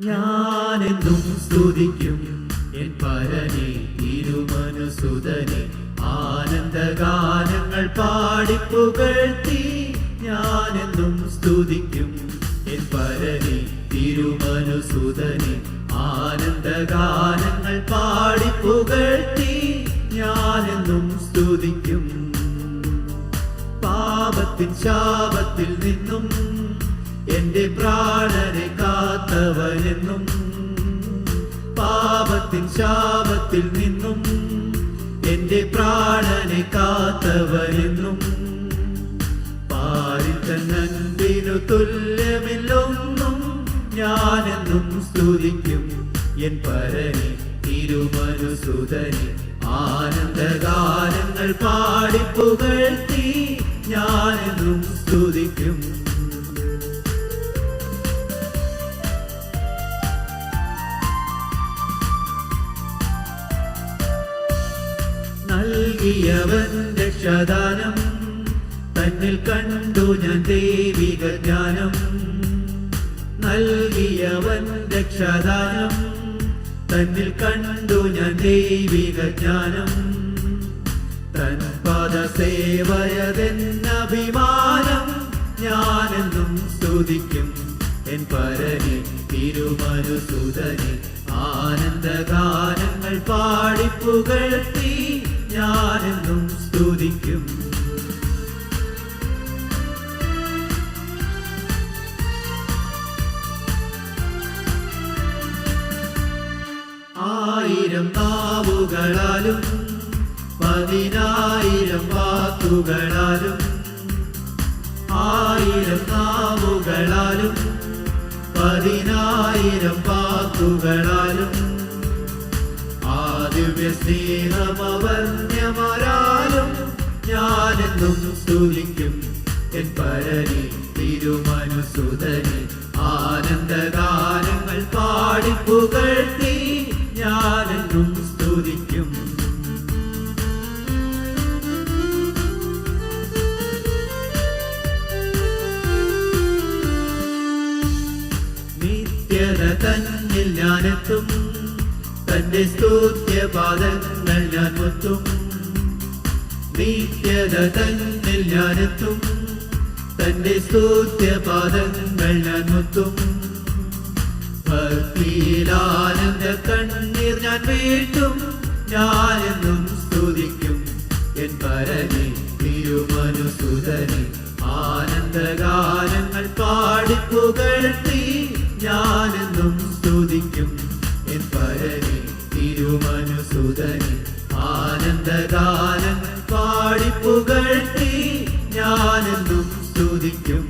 ഞാനെന്നും സ്തുതിക്കും. എൻ പരനെ തിരുമനുസുതനെ. ആനന്ദഗാനങ്ങൾ പാടിപ്പുകഴ്ത്തി ഞാനെന്നും സ്തുതിക്കും. എൻ പരനെ തിരുമനുസുതനെ. ആനന്ദഗാനങ്ങൾ പാടിപ്പുകഴ്ത്തി ഞാനെന്നും സ്തുതിക്കും. പാപത്തിൻ ശാപത്തിൽ നിന്നും എന്റെ പ്രാണനെ കാത്തവനെന്നും പാപത്തിൻ ശാപത്തിൽ നിന്നും എന്റെ പ്രാണനെ കാത്തവരെന്നും പാരിൽ തന്നു തുല്യമില്ലൊന്നും ഞാനെന്നും സ്തുതിക്കും. എൻ പരനെ തിരുമനുസുതനെ ആനന്ദഗാനങ്ങൾ പാടിപ്പുകഴ്ത്തി ഞാനെന്നും സ്തുതിക്കും. നൽകിയവൻ രക്ഷദാനം. തന്നിൽ കണ്ടു ഞാൻ ദൈവിക ജ്ഞാനം. നൽകിയവൻ രക്ഷദാനം. തന്നിൽ കണ്ടു ഞാൻ ദൈവിക ജ്ഞാനം. തൻ പദ സേവയതെന്നഭിമാനം ഞാനെന്നും സ്തുതിക്കും. എൻ പരനെ തിരുമരുസുതനെ ആനന്ദഗാനങ്ങൾ പാടിപ്പുകഴ്ത്തി. ഞാനെന്നും സ്തുതിക്കും. ആയിരം താവുകളാലും പതിനായിരം വാക്കുകളാലും ആയിരം താവുകളാലും പതിനായിരം വാക്കുകളാലും ആദിവ്യ സ്നേഹമവന്യമരാലും ഞാനെന്നും സ്തുതിക്കും. എൻ പരനെ തിരുമനുസുതനെ ആനന്ദഗാനങ്ങൾ പാടിപ്പുകഴ്ത്തി ഞാനെന്നും സ്തുതിക്കും. നിത്യത തന്നിൽ ഞാനെത്തും തന്റെ സ്തോത്യപാദങ്ങൾ ഞാൻ മുത്തും നിത്യത തന്നിൽ ഞാനെത്തും. തന്റെ സ്തോത്യപാദങ്ങൾ ഞാൻ മുത്തും ഭക്തിയിലാനന്ദ കണ്ണീർ ഞാൻ വീട്ടും. ഞാനെന്നും സ്തുതിക്കും. എൻ പരനെ തിരുമനുസുതനെ ആനന്ദഗാനങ്ങൾ പാടിപ്പുകഴ്ത്തി ഞാനെന്നും സ്തുതിക്കും. തിരുമനുസുതനെ ആനന്ദഗാനങ്ങൾ പാടിപ്പുകഴ്ത്തി ഞാനെന്നും സ്തുതിക്കും.